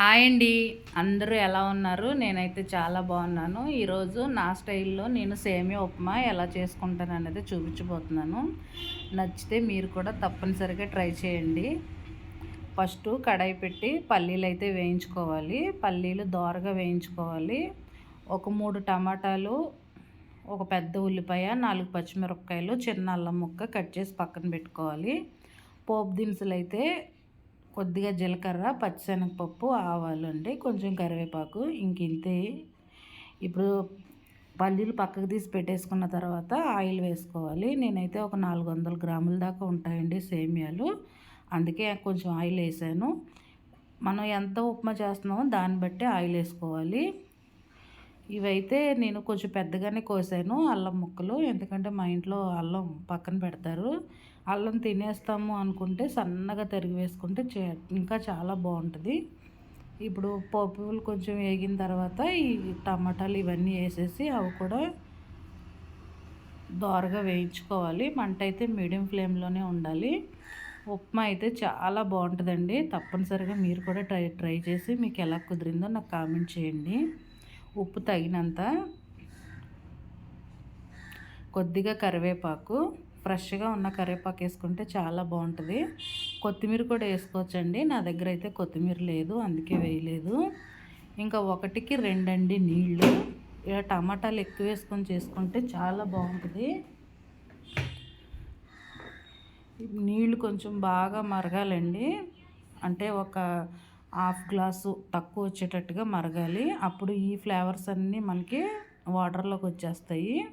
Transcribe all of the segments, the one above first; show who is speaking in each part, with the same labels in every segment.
Speaker 1: Hi అండి. అందరూ ఎలా ఉన్నారు? నేనైతే చాలా బాగున్నాను. ఈరోజు నా స్టైల్లో నేను సేమియా ఉప్మా ఎలా చేసుకుంటాను అనేది చూపించబోతున్నాను. నచ్చితే మీరు కూడా తప్పనిసరిగా ట్రై చేయండి. ఫస్ట్ కడాయి పెట్టి పల్లీలు అయితే వేయించుకోవాలి. పల్లీలు దోరగా వేయించుకోవాలి. ఒక మూడు టమాటాలు ఒక పెద్ద ఉల్లిపాయ నాలుగు పచ్చిమిరపకాయలు చిన్న అల్లం ముక్క కట్ చేసి పక్కన పెట్టుకోవాలి. పోపు దినుసులు అయితే కొద్దిగా జీలకర్ర పచ్చిశనగపప్పు ఆవాలు అండి కొంచెం కరివేపాకు ఇంక ఇంతే. ఇప్పుడు పల్లీలు పక్కకు తీసి పెట్టేసుకున్న తర్వాత ఆయిల్ వేసుకోవాలి. నేనైతే ఒక నాలుగు వందల గ్రాముల దాకా ఉంటాయండి సేమియాలు. అందుకే కొంచెం ఆయిల్ వేసాను. మనం ఎంత ఉప్మా చేస్తున్నామో దాన్ని బట్టి ఆయిల్ వేసుకోవాలి. ఇవైతే నేను కొంచెం పెద్దగానే కోసాను అల్లం ముక్కలు. ఎందుకంటే మా ఇంట్లో అల్లం పక్కన పెడతారు. అల్లం తినేస్తాము అనుకుంటే సన్నగా తరిగి వేసుకుంటే ఇంకా చాలా బాగుంటుంది. ఇప్పుడు పప్పులు కొంచెం వేగిన తర్వాత ఈ టమాటాలు ఇవన్నీ వేసేసి అవి కూడా దోరగా వేయించుకోవాలి. మంట అయితే మీడియం ఫ్లేమ్లోనే ఉండాలి. ఉప్మా అయితే చాలా బాగుంటుందండి. తప్పనిసరిగా మీరు కూడా ట్రై ట్రై చేసి మీకు ఎలా కుదిరిందో నాకు కామెంట్ చేయండి. ఉప్పు తగినంత కొద్దిగా కరివేపాకు ఫ్రెష్గా ఉన్న కరివేపాకు వేసుకుంటే చాలా బాగుంటుంది. కొత్తిమీర కూడా వేసుకోవచ్చండి. నా దగ్గర అయితే కొత్తిమీర లేదు అందుకే వేయలేదు. ఇంకా ఒకటికి రెండండి నీళ్ళు. ఇలా టమాటాలు ఎక్కువ వేసుకొని చేసుకుంటే చాలా బాగుంటుంది. నీళ్ళు కొంచెం బాగా మరగాలండి. అంటే ఒక హాఫ్ గ్లాసు తక్కువ వచ్చేటట్టుగా మరగాలి. అప్పుడు ఈ ఫ్లేవర్స్ అన్నీ మనకి వాటర్లోకి వచ్చేస్తాయి.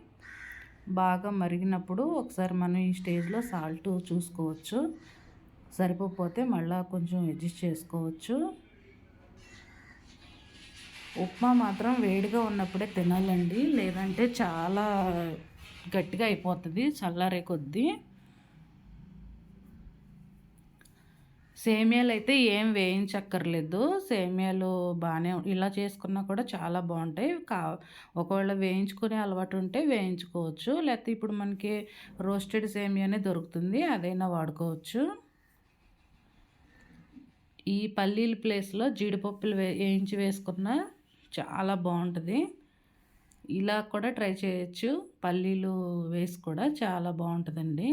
Speaker 1: బాగా మరిగినప్పుడు ఒకసారి మనం ఈ స్టేజ్లో సాల్ట్ చూసుకోవచ్చు. సరిపోతే మళ్ళీ కొంచెం అడ్జస్ట్ చేసుకోవచ్చు. ఉప్మా మాత్రం వేడిగా ఉన్నప్పుడే తినాలండి. లేదంటే చాలా గట్టిగా అయిపోతుంది చల్లారే కొద్దీ. సేమియాలు అయితే ఏం వేయించక్కర్లేదు. సేమియాలు బాగానే ఇలా చేసుకున్నా కూడా చాలా బాగుంటాయి కా ఒకవేళ వేయించుకునే అలవాటు ఉంటే వేయించుకోవచ్చు. లేకపోతే ఇప్పుడు మనకి రోస్టెడ్ సేమియానే దొరుకుతుంది అదైనా వాడుకోవచ్చు. ఈ పల్లీల ప్లేస్లో జీడిపప్పులు వే వేయించి వేసుకున్న చాలా బాగుంటుంది ఇలా కూడా ట్రై చేయొచ్చు. పల్లీలు వేసి కూడా చాలా బాగుంటుందండి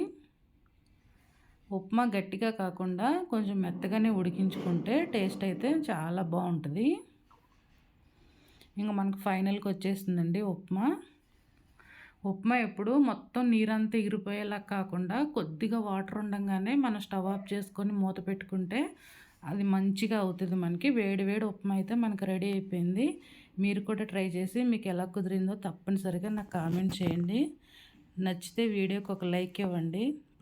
Speaker 1: ఉప్మా గట్టిగా కాకుండా కొంచెం మెత్తగానే ఉడికించుకుంటే టేస్ట్ అయితే చాలా బాగుంటుంది. ఇంకా మనకు ఫైనల్కి వచ్చేసిందండి ఉప్మా. ఉప్మా ఎప్పుడు మొత్తం నీరంతా ఎగిరిపోయేలా కాకుండా కొద్దిగా వాటర్ ఉండగానే మనం స్టవ్ ఆఫ్ చేసుకొని మూత పెట్టుకుంటే అది మంచిగా అవుతుంది మనకి. వేడి వేడి ఉప్మా అయితే మనకు రెడీ అయిపోయింది. మీరు కూడా ట్రై చేసి మీకు ఎలా కుదిరిందో తప్పనిసరిగా నాకు కామెంట్ చేయండి. నచ్చితే వీడియోకి ఒక లైక్ ఇవ్వండి.